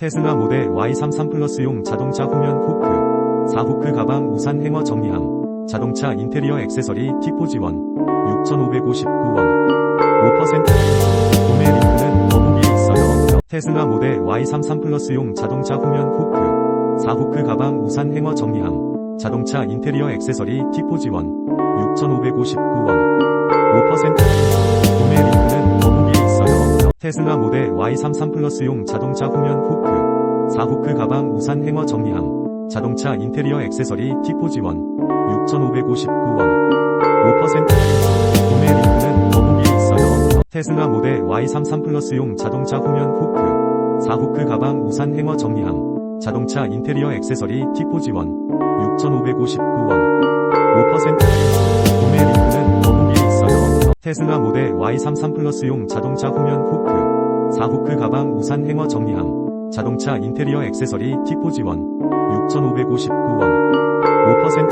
테슬라 모델 Y33 플러스용 자동차 후면 후크, 4후크 가방 우산 행어 정리함, 자동차 인테리어 액세서리 T4 지원, 6,559원, 5% 구매 링크는 더보기에 있어요. 테슬라 모델 Y33 플러스용 자동차 후면 후크, 4후크 가방 우산 행어 정리함, 자동차 인테리어 액세서리 T4 지원, 6,559원, 5% 테슬라 모델 Y33 플러스용 자동차 후면 후크, 4후크 가방 우산 행어 정리함, 자동차 인테리어 액세서리 T4 지원, 6,559원, 5% 구매 링크는 더보기에 있어요. 테슬라 모델 Y33 플러스용 자동차 후면 후크, 4후크 가방 우산 행어 정리함, 자동차 인테리어 액세서리 T4 지원, 6,559원, 5% 테슬라 모델 Y33 플러스용 자동차 후면 후크, 4후크 가방 우산 행어 정리함, 자동차 인테리어 액세서리 T4 지원, 6,559원, 5%